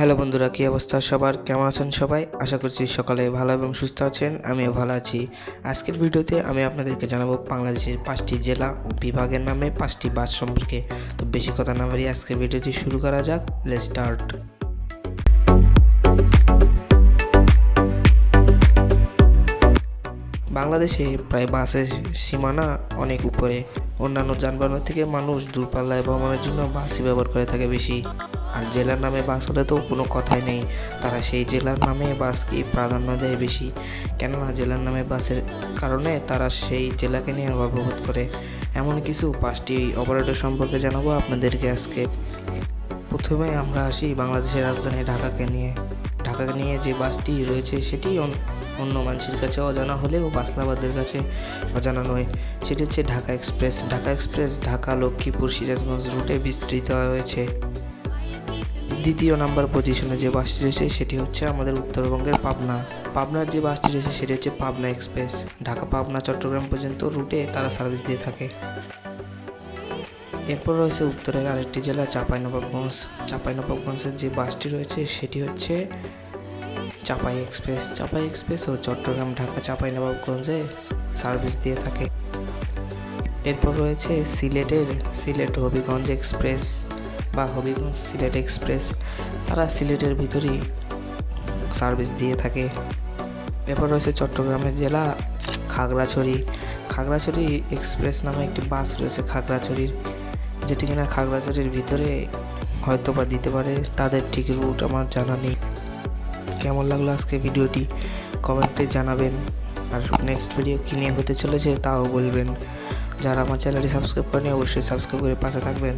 Hello বন্ধুরা, কী অবস্থা সবার? কেমন আছেন সবাই? আশা করছি সকালে ভালো এবং সুস্থ আছেন, আমিও ভালো আছি। আজকের ভিডিওতে আমি আপনাদেরকে জানাব বাংলাদেশের পাঁচটি জেলা ও বিভাগের নামে পাঁচটি বাস সম্পর্কে। তো বেশি কথা না বাড়িয়ে আজকের ভিডিওটি শুরু করা যাক লেট স্টার্ট বাংলাদেশে প্রায় বাসের সীমানা অনেক উপরে। অন্যান্য যানবাহন থেকে মানুষ দূরপাল্লায় ভ্রমণের জন্য বাসই ব্যবহার করে থাকে বেশি। আর জেলার নামে বাস হলে তো কোনো কথাই নেই। তারা সেই জেলার নামে বাসকে প্রাধান্য দেয় বেশি? কেননা জেলার নামে বাসের কারণে তারা সেই জেলাকে নিয়ে গর্ববোধ করে। এমন কিছু পাঁচটি অপারেটর সম্পর্কে জানাব আপনাদেরকে আজকে। প্রথমে আমরা আসি বাংলাদেশের রাজধানী ঢাকাকে নিয়ে। ঢাকাকে নিয়ে যে বাসটি রয়েছে সেটি অন- অন্য মানুষের কাছে অজানা হলেও বাসলাবাদের কাছে অজানা নয়। সেটি হচ্ছে ঢাকা এক্সপ্রেস। ঢাকা এক্সপ্রেস ঢাকা লক্ষ্মীপুর সিরাজগঞ্জ রুটে বিস্তৃত রয়েছে। দ্বিতীয় নাম্বার পজিশনে যে বাসটি রয়েছে, সেটি হচ্ছে আমাদের উত্তরবঙ্গের পাবনা। পাবনার যে বাসটি রয়েছে, সেটি হচ্ছে পাবনা এক্সপ্রেস ঢাকা, পাবনা, চট্টগ্রাম পর্যন্ত রুটে তারা সার্ভিস দিয়ে থাকে। এরপর রয়েছে উত্তরের আরেকটি জেলা, চাঁপাইনবাবগঞ্জ। চাঁপাইনবাবগঞ্জের যে বাসটি রয়েছে, সেটি হচ্ছে চাপাই এক্সপ্রেস চাপাই এক্সপ্রেস ও চট্টগ্রাম, ঢাকা, চাঁপাইনবাবগঞ্জে সার্ভিস দিয়ে থাকে। এরপর রয়েছে সিলেটের, সিলেট হবিগঞ্জ এক্সপ্রেস বা হবিগঞ্জ সিলেট এক্সপ্রেস, তারা সিলেটের ভিতরেই সার্ভিস দিয়ে থাকে। এরপর রয়েছে চট্টগ্রামের জেলা, খাগড়াছড়ি। খাগড়াছড়ি এক্সপ্রেস নামে একটি বাস রয়েছে খাগড়াছড়ির, যেটি কিনা খাগড়াছড়ির ভিতরে হয়তো বা দিতে পারে, তাদের ঠিক রুট আমার জানা নেই। কেমন লাগল আজকে ভিডিওটি? কমেন্টে জানাবেন। আর নেক্সট ভিডিও কী নিয়ে হতে চলেছে, তাও বলবেন। যারা আমার চ্যানেলটি সাবস্ক্রাইব করেনি অবশ্যই সাবস্ক্রাইব করে পাশে থাকবেন।